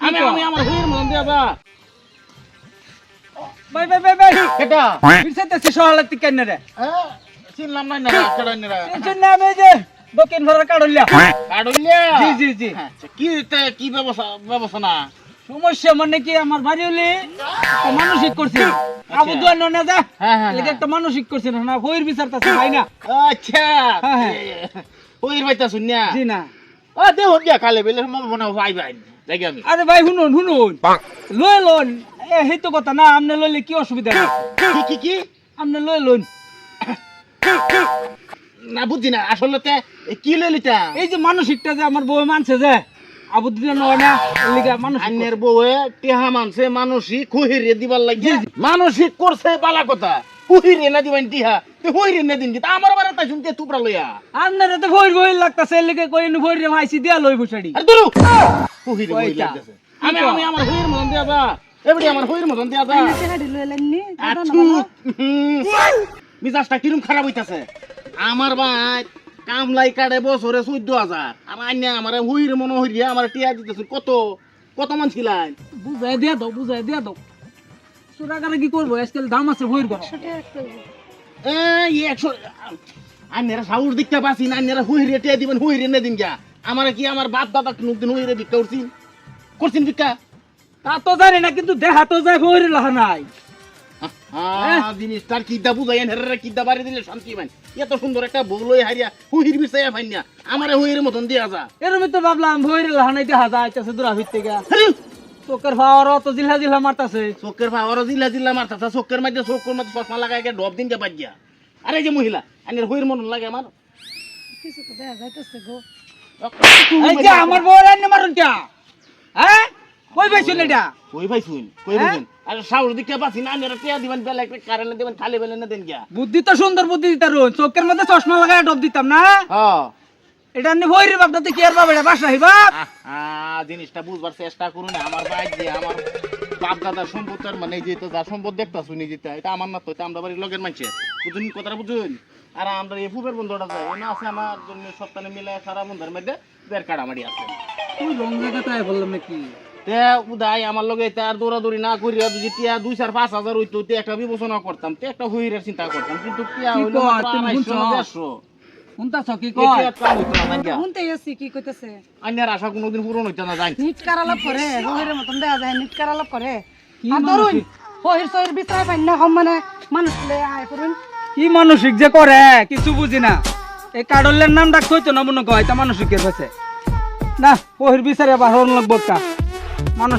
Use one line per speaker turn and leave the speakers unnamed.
আমি আমি আমার হুইয়ের মতন দিয়া যা।
ভাই ভাই ভাই ভাই।
কেটা
বিরসাইতেছি সহালে তিকেন রে?
হ্যাঁ? চিনলাম না না কেডা নিরা।
টেনশন না যে দক্ষিণ ভারত কাড়লিয়া?
কাডলিয়া?
জি জি জি।
আচ্ছা কি কি ব্যবস্থা ব্যবস্থা না
সমস্যা মানে কি আমার বাড়ি হলে মানসিক করছে আবু দুয়ার ননে যা।
হ্যাঁ, হ্যাঁ, হ্যাঁ।
একটা মানসিক করছে না হইর বিচারতাছে ভাই না।
আচ্ছা।
হ্যাঁ।
হুইয়ের শুনিয়া
জি না।
আ দে হন গিয়া কালে বেলে মনে ভাই ভাই। দেখি আমি।
আরে ভাই শুনুন শুনুন। লই লোন। এ হেতু কথা না লইলে কি অসুবিধা?
কি কি কি
আমনে লই লোন।
না বুঝছি না আসলে এ কি লইলিটা
এই যে মানসিকটা যে আমার বউ মানছে যে মানসিক
আন্যের টেহা মানছে মানসিক হুহিরে দিবার লাগে। মানসিক করছে বালা কথা। হুহিরে না দিবেন টিহা। না দিন কি আমার বারে তাই শুনতে তুপরা লইয়া।
আপনারা তো ভইর ভইর লাগতাছে এলাকা কই নু ভইর মাইছি দিয়া লই বুসাড়ি
আরে দুলু হুহিরে বই
কয়টা?
আমি আমি আমার হুহির মতন দিয়া যা। এবারে আমার হুহির মতন দিয়া যা। মিজাজটা কিরম খারাপ হইতাছে? আমার ভাই কামলাই কাটে বছরে চোদ্দ হাজার। আর আইনা আমার হুইর মনে হইয়া আমার টিয়া দিতেছে কত? কত মান ছিলেন
বুঝাই দিয়া দাও বুঝাই দিয়া দাও। সুরাগারে কি করব? আজকাল দাম আছে করো।
এই একশো আইনারা সাউর দিকটা পাচ্ছি না আইনারা হুইরে টিয়া দিবেন হুইরে নে দিন গা আমার কি আমার বাপ দাদা কোনদিন হুইরে ভিক্ষা করছিন করছেন ভিক্ষা?
তা তো জানি না কিন্তু দেখা তো যায় ভইর লাহা নাই।
জিনিসটার কিদ্দা বুঝাই হেরে কিদ্দা বাড়ি দিলে শান্তি পাই এত সুন্দর একটা বউ লই হারিয়া হুইর বিছাইয়া পাই না আমারে হুইর মতন দিয়া যা।
এরমই তো ভাবলাম ভইর লাহা নাই দেখা যায় দূরা হইতে
আরে,
চোখের পাওয়ার অত জিলহা জিলহা মারতাছে।
চোখের পাওয়ার জিল্লা জিল্লা মারতা চোখের মধ্যে চোখের মধ্যে চশমা লাগাই গে ডব দিন বাদ গিয়া আরে এই যে মহিলা আইনের হুইর মতন লাগে আমার।
এই যে আমার বউ রান্না মারুন কা? হ্যাঁ? কই পাইছুন এটা?
কই ভাই কই
হ্যাঁ?
আরে সাউর দিকে পাচ্ছি না আইনের টিয়া দিবেন বেলা একটা কারেন্ট দিবেন খালি বেলে না দেন গিয়া
বুদ্ধি তো সুন্দর বুদ্ধি দিতারুন চোখের মধ্যে চশমা লাগায় ডব দিতাম না?
হ্যাঁ।
এটা নি বাপটাতে কি আর বাবা এটা বাসা
আহ, জিনিসটা বুঝবার চেষ্টা করুন আমার ভাই যে আমার বাপ সম্পদ মানে যে তো যা সম্পদ দেখতা শুনি যেটা এটা আমার না তো এটা আমরা বাড়ির লগের বুঝুন কথাটা বুঝুন? আর আমরা এই ফুবের বন্ধুটা যাই এনে আছে আমার জন্য সপ্তাহে মিলে সারা বন্ধুর মধ্যে দেড় কাড়ামাড়ি আছে।
তুই জায়গাটায় বললাম নাকি?
তে উদাই আমার লগে তার দৌড়াদৌড়ি না করিয়া যদি টিয়া দুই চার পাঁচ হাজার হইতো তে একটা বিবেচনা করতাম তে একটা হুইরের চিন্তা করতাম কিন্তু টিয়া
কি
হইল না? দেড়শো।
শুনতাছ কি কয়?
টিয়া কাম হইতো না, জানিয়া।
শুনতে আছি কি কইতেছে?
আইনের আশা কোনোদিন পূরণ হইতো না জানি
নিট কারালাপ করে রোহের মতন দেখা যায় নিট কারালাপ করে। আর ধরুন
মানসিক?
হহির সহির বিচার পাই না হম মানে মানুষ লে আয় করুন।
কি মানসিক যে করে কিছু বুঝি না। এই কাডলের নাম ডাক হইতো না মনে কয় তা মানসিকের কাছে না ওহির বিচারে আবার হরণ লাগবো কা মানুষ